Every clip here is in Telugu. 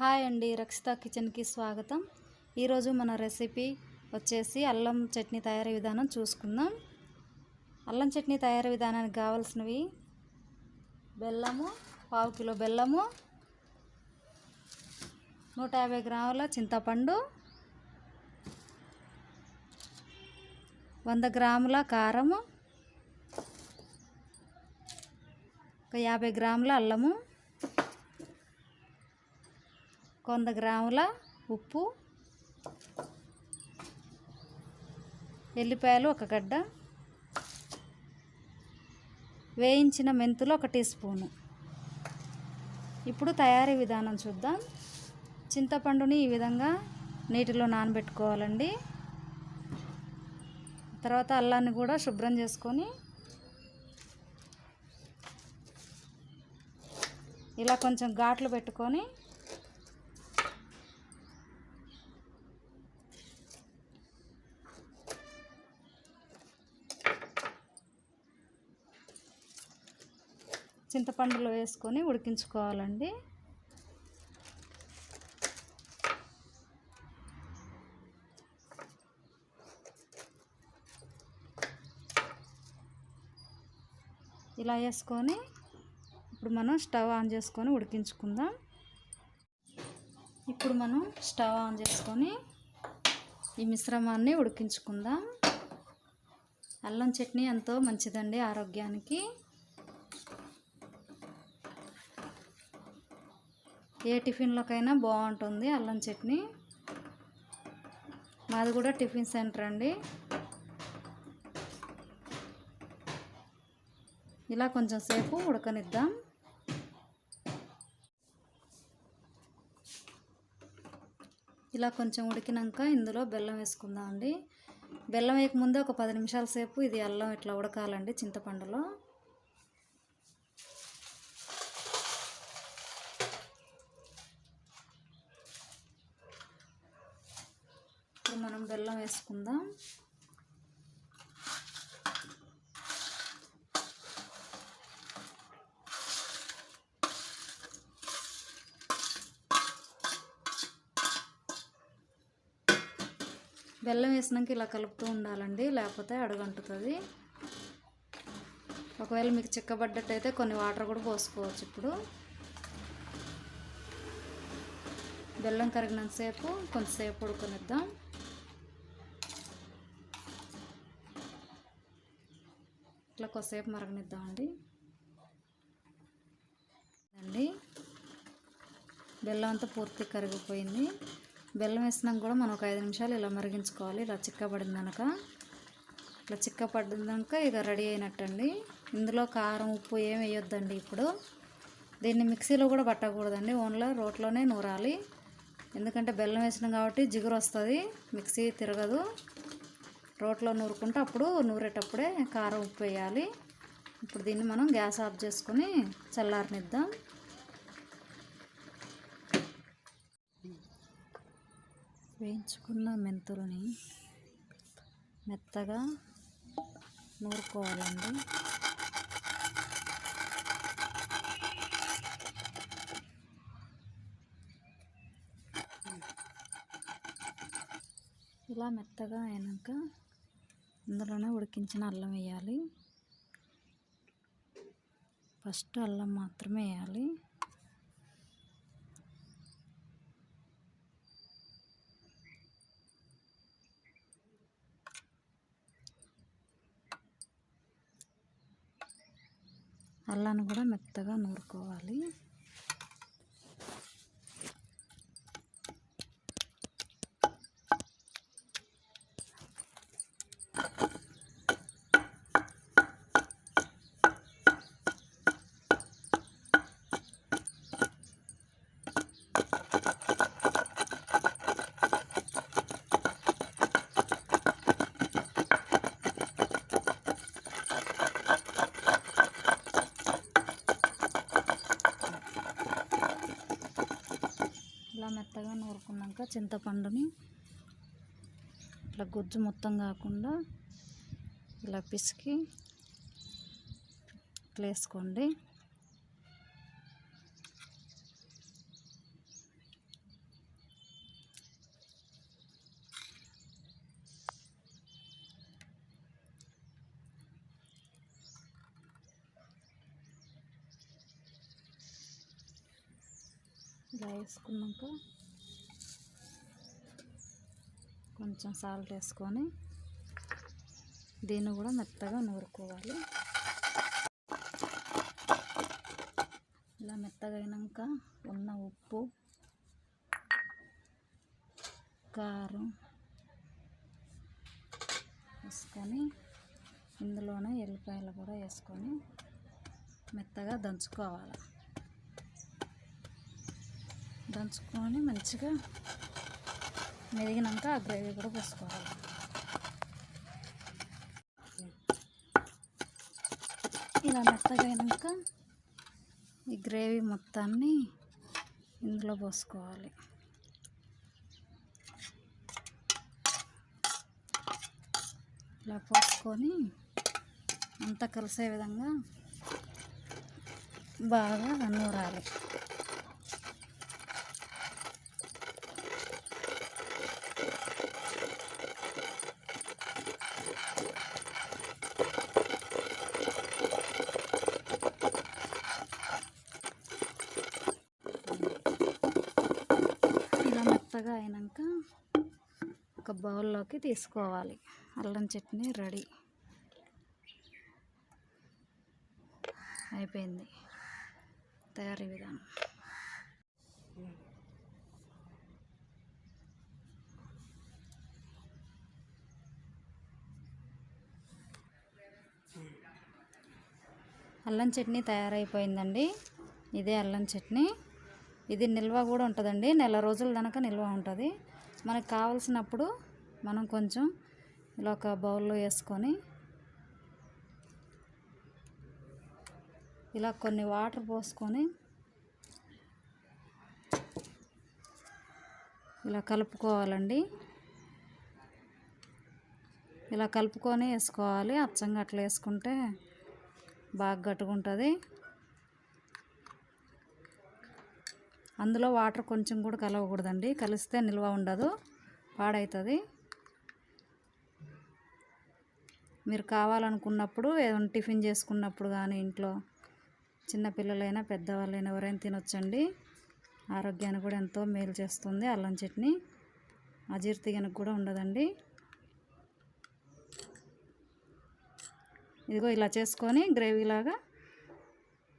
హాయ్ అండి రక్షిత కిచెన్కి స్వాగతం. ఈరోజు మన రెసిపీ వచ్చేసి అల్లం చట్నీ తయారీ విధానం చూసుకుందాం. అల్లం చట్నీ తయారీ విధానానికి కావాల్సినవి బెల్లము పావు కిలో బెల్లము నూట యాభై గ్రాముల చింతపండు వంద గ్రాముల కారము ఒక యాభై గ్రాముల అల్లము వంద గ్రాముల ఉప్పు ఎల్లిపాయలు ఒక గడ్డ వేయించిన మెంతులు ఒక టీ స్పూను. ఇప్పుడు తయారీ విధానం చూద్దాం. చింతపండుని ఈ విధంగా నీటిలో నానబెట్టుకోవాలండి. తర్వాత అల్లాన్ని కూడా శుభ్రం చేసుకొని ఇలా కొంచెం ఘాట్లు పెట్టుకొని చింతపండులో వేసుకొని ఉడికించుకోవాలండి. ఇలా వేసుకొని ఇప్పుడు మనం స్టవ్ ఆన్ చేసుకొని ఉడికించుకుందాం. ఇప్పుడు మనం స్టవ్ ఆన్ చేసుకొని ఈ మిశ్రమాన్ని ఉడికించుకుందాం. అల్లం చట్నీ ఎంతో మంచిదండి ఆరోగ్యానికి. ఏ టిఫిన్లోకైనా బాగుంటుంది అల్లం చట్నీ. మాది కూడా టిఫిన్ సెంటర్ అండి. ఇలా కొంచెం సేపు ఉడకనిద్దాం. ఇలా కొంచెం ఉడికినాక ఇందులో బెల్లం వేసుకుందాం అండి బెల్లం వేయకముందే ఒక పది నిమిషాల సేపు ఇది అల్లం ఇట్లా ఉడకాలండి చింతపండులో. ఇప్పుడు మనం బెల్లం వేసుకుందాం. బెల్లం వేసినాక ఇలా కలుపుతూ ఉండాలండి లేకపోతే అడుగంటుతుంది. ఒకవేళ మీకు చిక్కబడ్డట్టయితే కొన్ని వాటర్ కూడా పోసుకోవచ్చు ఇప్పుడు. బెల్లం కరిగినంతసేపు కొంతసేపు ఉడకనిద్దాం. ఇట్లా కొద్దిసేపు మరగనిద్దామండి. అండి బెల్లం అంతా పూర్తి కరిగిపోయింది. బెల్లం వేసినాక కూడా మనం ఒక ఐదు నిమిషాలు ఇలా మరిగించుకోవాలి. ఇలా చిక్కబడింది కనుక ఇట్లా చిక్కపడ్డాక ఇక రెడీ అయినట్టండి. ఇందులో కారం ఉప్పు ఏం వేయొద్దండి ఇప్పుడు. దీన్ని మిక్సీలో కూడా పట్టకూడదండి. ఓన్లీ రోట్లోనే నూరాలి. ఎందుకంటే బెల్లం వేసినాం కాబట్టి జిగురు వస్తుంది. మిక్సీ తిరగదు. రోట్లో నూరుకుంటే అప్పుడు నూరేటప్పుడే కారం ఉప్పు వేయాలి. ఇప్పుడు దీన్ని మనం గ్యాస్ ఆఫ్ చేసుకొని చల్లారనిద్దాం. వేయించుకున్న మెంతులని మెత్తగా నూరుకోవాలండి. ఇలా మెత్తగా అయినాక అందులోనే ఉడికించిన అల్లం వేయాలి. ఫస్ట్ అల్లం మాత్రమే వేయాలి. అల్లాన్ని కూడా మెత్తగా నూరుకోవాలి. చింతపండుని ఇట్లా గుజ్జు మొత్తం కాకుండా ఇలా పిసికి ఇట్లా వేసుకోండి. ఇలా వేసుకున్నాక కొంచెం సాల్ట్ వేసుకొని దీన్ని కూడా మెత్తగా నూరుకోవాలి. ఇలా మెత్తగా అయినాక ఉన్న ఉప్పు కారం వేసుకొని ఇందులోనే ఎల్లిపాయలు కూడా వేసుకొని మెత్తగా దంచుకోవాలి. దంచుకొని మంచిగా మెరిగినాక ఆ గ్రేవీ కూడా పోసుకోవాలి. ఇలా మెత్తగైనాక ఈ గ్రేవీ మొత్తాన్ని ఇందులో పోసుకోవాలి. ఇలా పోసుకొని అంతా కలిసే విధంగా బాగా నూరాలి ఇలా మెత్తగా అయినాక ఒక బౌల్లోకి తీసుకోవాలి. అల్లం చట్నీ రెడీ. అయిపోయింది. తయారీ విధానం. అల్లం చట్నీ తయారైపోయిందండి. ఇదే అల్లం చట్నీ. ఇది నిల్వ కూడా ఉంటుందండి. నెల రోజుల దాకా నిల్వ ఉంటుంది. మనకు కావలసినప్పుడు మనం కొంచెం ఇలా ఒక బౌల్లో వేసుకొని ఇలా కొన్ని వాటర్ పోసుకొని ఇలా కలుపుకోవాలండి. ఇలా కలుపుకొని వేసుకోవాలి. అచ్చంగా అట్లా వేసుకుంటే బాగా గట్టుకుంటుంది అందులో వాటర్ కొంచెం కూడా కలవకూడదండి. కలిస్తే నిల్వ ఉండదు. పాడవుతుంది మీరు కావాలనుకున్నప్పుడు ఏదైనా టిఫిన్ చేసుకున్నప్పుడు కానీ ఇంట్లో చిన్నపిల్లలైనా పెద్దవాళ్ళైనా ఎవరైనా తినొచ్చండి. ఆరోగ్యానికి కూడా ఎంతో మేలు చేస్తుంది. అల్లం చట్నీ అజీర్తిగనకు కూడా ఉండదండి. ఇదిగో ఇలా చేసుకొని గ్రేవీలాగా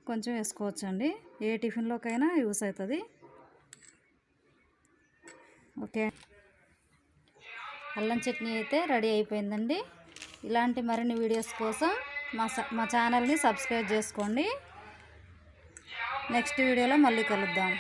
కొంచెం వేసుకోవచ్చండి. ఏ టిఫిన్లోకైనా యూస్ అవుతుంది. ఓకే. అల్లం చట్నీ అయితే రెడీ అయిపోయిందండి. ఇలాంటి మరిన్ని వీడియోస్ కోసం మా మా ఛానల్ని సబ్స్క్రైబ్ చేసుకోండి. నెక్స్ట్ వీడియోలో మళ్ళీ కలుద్దాం.